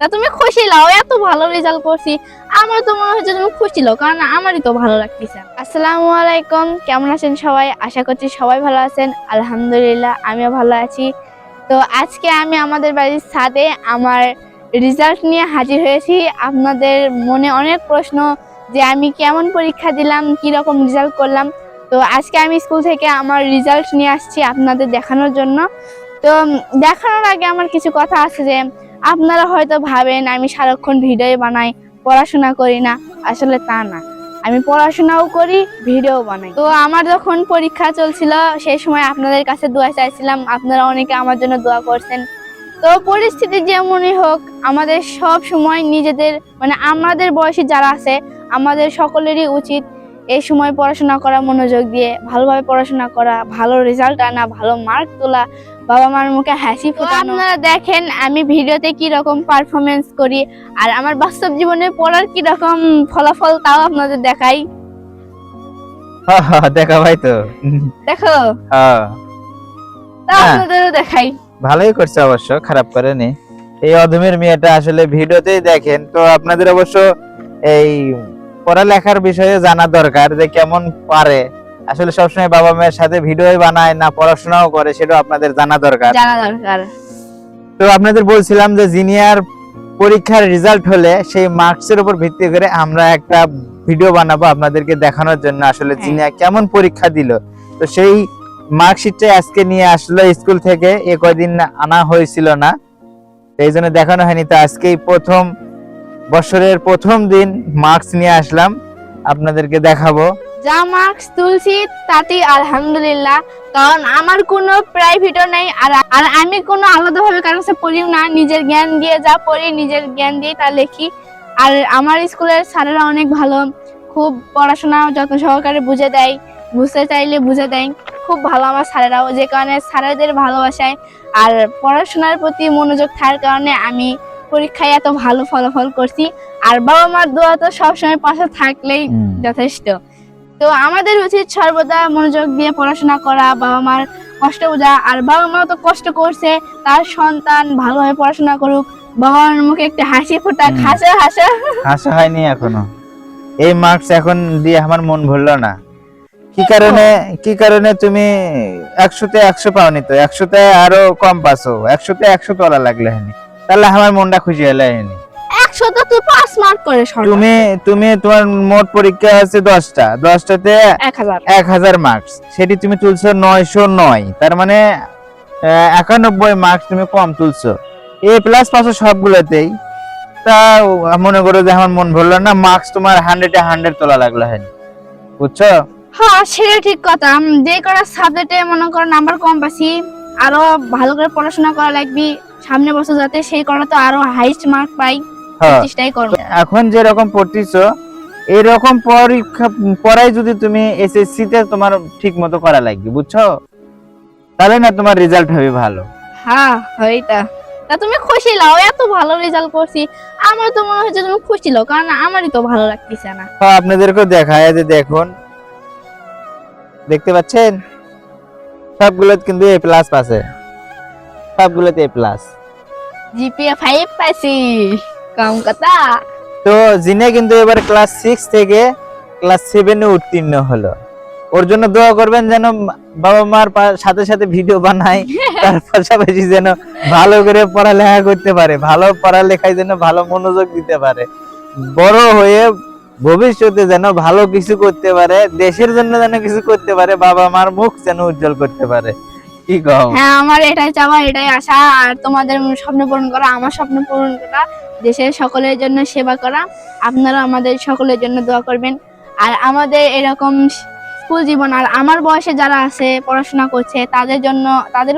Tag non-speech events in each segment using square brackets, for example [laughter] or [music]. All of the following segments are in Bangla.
তা তুমি খুশি লাও, এত ভালো রেজাল্ট করছি। আমার তো মনে হচ্ছে তুমি খুশি লাও, কারণ আমারই তো ভালো লাগতেছে। আসসালামু আলাইকুম, কেমন আছেন সবাই? আশা করছি সবাই ভালো আছেন। আলহামদুলিল্লাহ, আমিও ভালো আছি। তো আজকে আমি আমাদের বাড়ির ছাদে আমার রেজাল্ট নিয়ে হাজির হয়েছি। আপনাদের মনে অনেক প্রশ্ন যে আমি কেমন পরীক্ষা দিলাম, কি রকম রেজাল্ট করলাম। তো আজকে আমি স্কুল থেকে আমার রেজাল্ট নিয়ে আসছি আপনাদের দেখানোর জন্য। তো দেখানোর আগে আমার কিছু কথা আছে যে আপনারা হয়তো ভাবেন আমি সারাক্ষণ ভিডিও বানাই, পড়াশোনা করি না। আসলে তা না। আমি পড়াশোনাও করি, ভিডিও বানাই। তো আমার যখন পরীক্ষা চলছিল সেই সময় আপনাদের কাছে দোয়া চাইছিলাম, আপনারা অনেকে আমার জন্য দোয়া করছেন। তো পরিস্থিতি যেমনই হোক, আমাদের সব সময় নিজেদের মানে আমাদের বয়সী যারা আছে, আমাদের সকলেরই উচিত এই সময় পড়াশোনা করা, মনোযোগ দিয়ে, ভালোভাবে পড়াশোনা করা, ভালো রেজাল্ট আনা, ভালো মার্ক তোলা। বাবা মার মুখে হাসি ফোটানো। আপনারা দেখেন আমি ভিডিওতে কি রকম পারফরমেন্স করি আর আমার বাস্তব জীবনে পড়ার কি রকম ফলাফল তাও আপনাদের দেখাই। দেখা ভাই তো। দেখো। হ্যাঁ, তাও হ্যাঁ। আপনাদেরও দেখাই। ভালোই করছে অবশ্য খারাপ করেনি এই অধমের মেয়েটা আসলে ভিডিওতেই দেখেন তো আপনাদের অবশ্য এই পড়ালেখার বিষয়ে জানা দরকার যে কেমন পারে। আসলে সবসময় বাবা মায়ের সাথে ভিডিও বানায় না পড়াশোনাও করে সেটাও আপনাদের জানা দরকার। জানা দরকার। তো আপনাদের বলছিলাম যে জিনিয়ার পরীক্ষার রেজাল্ট হলে সেই মার্কসের উপর ভিত্তি করে আমরা একটা ভিডিও বানাবো আপনাদেরকে দেখানোর জন্য আসলে হ্যাঁ। জিনিয়া কেমন পরীক্ষা দিল। তো সেই মার্কশিটটা আজকে নিয়ে আসলো স্কুল থেকে এ কয়দিন আনা হয়েছিল না এই জন্য দেখানো হয়নি। তো আজকেই প্রথম বছরের প্রথম দিন মার্কস নিয়ে আসলাম আপনাদেরকে দেখাবো। যা মার্কস তুলছি তাতেই আলহামদুলিল্লাহ কারণ আমার কোনো প্রাইভেটও নেই আর আর আমি কোনো আলাদাভাবে কারণ সে পড়িও না নিজের জ্ঞান দিয়ে যা পড়ি নিজের জ্ঞান দিয়ে তা লিখি। আর আমার স্কুলের স্যারেরা অনেক ভালো খুব পড়াশোনা যত্ন সহকারে বুঝে দেয় বুঝতে চাইলে বুঝে দেয়। খুব ভালো আমার স্যারেরাও যে কারণে স্যারেদের ভালোবাসায়। আর পড়াশোনার প্রতি মনোযোগ থাকার কারণে আমি পরীক্ষায় এত ভালো ফলাফল করছি। আর বাবা মার দোয়া তো সবসময় পাশে থাকলেই যথেষ্ট। তো আমাদের উচিত সর্বদা মনোযোগ দিয়ে পড়াশোনা করা বাবা মার কষ্ট বোঝা আর বাবা মা তো কষ্ট করছে তার সন্তান ভালোভাবে পড়াশোনা করুক বাবা মার মুখে একটা হাসি ফোটাক হুম। হাসা হাসা। হয়নি এখনও। এই মার্কস এখন দিয়ে আমার মন ভরলো না। কি কারণে কি কারণে তুমি একশোতে একশো পাওনি তো? একশোতে আরও কম পাছো। একশোতে একশো তোলা লাগলে হয়নি। তাহলে আমার মনটা খুশি হলে হয়নি। একশো তুই পাস মার্ক করে তুমি তুমি তোমার মোট পরীক্ষা আছে দশটা। দশটাতে এক হাজার। মার্কস সেটি তুমি তুলছো নয়শো নয়। তার মানে একানব্বই মার্কস তুমি কম তুলছো। এ প্লাস পাঁচশো সবগুলোতেই। তা মনে করো যে আমার মন ভরলো না মার্কস তোমার হান্ড্রেডে হান্ড্রেড তোলা লাগল হয়নি বুঝছ? হ্যাঁ সেটা ঠিক কথা। যে করা সাবজেক্টে মনে করো নাম্বার কম পাচ্ছি আরও ভালো করে পড়াশোনা করা লাগবে সামনে বছর যাতে সেই করা তো আরও হাইস্ট মার্ক পাই। হ্যাঁ চেষ্টাই করব এখন যেরকম পড়তেছো এরকম পরীক্ষা পড়াই যদি তুমি এসএসসি তে তোমার ঠিক মতো করা লাগবে বুঝছ? তাহলে না তোমার রেজাল্ট হবে ভালো। হ্যাঁ হইতা তা তুমি খুশি লাও এত ভালো রেজাল্ট করছি। আমার তো মনে হচ্ছে তুমি খুশি লাও কারণ আমারই তো ভালো লাগতেছে না। তো আপনাদেরকেও দেখায় যে দেখুন। দেখতে পাচ্ছেন? সবগুলো কিন্তু এ প্লাস পাশে সবগুলোতে এ প্লাস জিপিএ ফাইভ পাইছি। কম কথা। তো জিনে কিন্তু এবার ক্লাস সিক্স থেকে ক্লাস সেভেনে উত্তীর্ণ হলো। ওর জন্য দোয়া করবেন যেন বাবা মার সাথে সাথে ভিডিও বানায় [laughs] তার পাশাপাশি যেন ভালো করে পড়ালেখা করতে পারে ভালো পড়ালেখায় যেন ভালো মনোযোগ দিতে পারে। বড় হয়ে ভবিষ্যতে যেন ভালো কিছু করতে পারে দেশের জন্য যেন কিছু করতে পারে বাবা মার মুখ যেন উজ্জ্বল করতে পারে। হ্যাঁ আমার এটাই চাওয়া, এটাই আশা। আর তোমাদের স্বপ্ন পূরণ করা, আমার স্বপ্ন পূরণ করা। দেশের সকলের জন্য সেবা করা আপনারা আমাদের সকলের জন্য দোয়া করবেন। আর আমাদের এরকম স্কুল জীবন, আর আমার বয়সে যারা আছে, পড়াশোনা করছে, তাদের জন্য, তাদের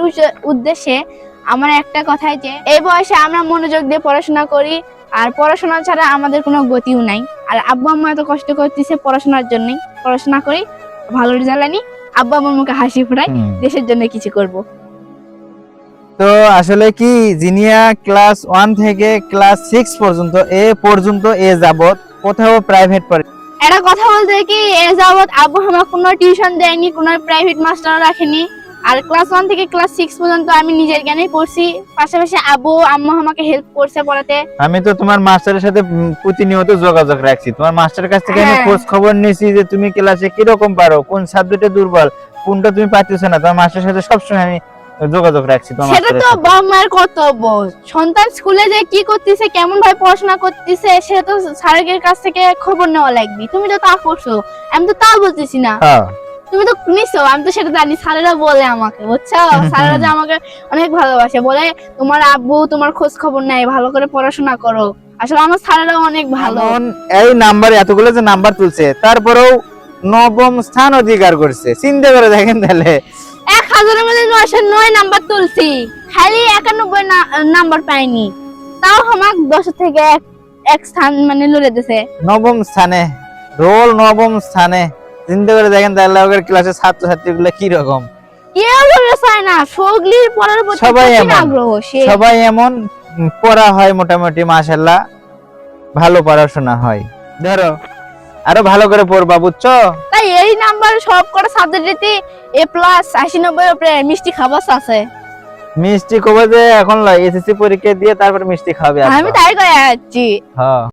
উদ্দেশ্যে আমার একটা কথাই যে, এই বয়সে আমরা মনোযোগ দিয়ে পড়াশোনা করি, আর পড়াশোনা ছাড়া আমাদের কোনো গতিও নাই। আর আব্বু আম্মা এত কষ্ট করতেছে পড়াশোনার জন্যই। পড়াশোনা করি, ভালো রেজাল্ট আনি আব্বু আমার মুখে হাসি ফোটাই দেশের জন্য কিছু করব। তো আসলে কি জিনিয়া ক্লাস ওয়ান থেকে ক্লাস সিক্স পর্যন্ত এ পর্যন্ত এ যাবত কোথাও প্রাইভেট পড়ে একটা কথা বলতে কি এ যাবৎ আব্বু আমার কোনো টিউশন দেয়নি কোনো প্রাইভেট মাস্টার রাখেনি। আর ক্লাস ওয়ান থেকে ক্লাস সিক্স পর্যন্ত আমি নিজের জ্ঞানেই পড়ছি। পাশাপাশি আবু আম্মু আমাকে হেল্প করছে পড়াতে। আমি তো তোমার মাস্টারের সাথে প্রতিনিয়ত যোগাযোগ রাখছি। তোমার মাস্টারের কাছ থেকে আমি হ্যাঁ। খোঁজ খবর নিয়েছি যে তুমি ক্লাসে কীরকম পারো কোন সাবজেক্টে দুর্বল কোনটা তুমি পাচ্ছ না। তোমার মাস্টারের সাথে সবসময় আমি যোগাযোগ রাখছি তোমার সেটা তো। বাবা মায়ের কর্তব্য। সন্তান স্কুলে যে কি করতেছে কেমন ভাবে পড়াশোনা করতেছে সেটা তো স্যারের কাছ থেকে খবর নেওয়া লাগবে। তুমি তো তা করছ। আমি তো তা বলতেছি না। হ্যাঁ। তুমি তো নিছো আমি তো সেটা জানি। স্যারেরা বলে আমাকে বুঝছ? স্যারেরা যে আমাকে অনেক ভালোবাসে বলে তোমার আব্বু তোমার খোঁজ খবর নেয় ভালো করে পড়াশোনা করো। আসলে আমার স্যারেরা অনেক ভালো। এই নাম্বার এতগুলো যে নাম্বার তুলছে তারপরেও নবম স্থান অধিকার করছে। চিন্তা করে দেখেন তাহলে। এক হাজারের মধ্যে নয়শো নয় নাম্বার তুলছি। খালি একানব্বই নাম্বার পাইনি। তাও আমার দশ থেকে এক এক স্থান মানে লড়ে দিছে। নবম স্থানে রোল নবম স্থানে। চিন্তা করে দেখেন তাহলে ক্লাসের ছাত্রছাত্রী গুলো কি রকম কেউ লড়ে চায় না। সগলির পড়ার প্রতি সবাই এমন। আগ্রহ সবাই এমন পড়া হয় মোটামুটি মাশাল্লাহ ভালো পড়াশোনা হয়। ধরো আরও ভালো করে পড়বা বুঝছ? তাই এই নাম্বার সব কটা সাবজেক্টে এ প্লাস আশি নব্বই উপরে মিষ্টি খাবার আছে। মিষ্টি কবে যে এখন এসএসসি পরীক্ষা দিয়ে তারপর মিষ্টি খাবে আমি তাই করে যাচ্ছি হ্যাঁ।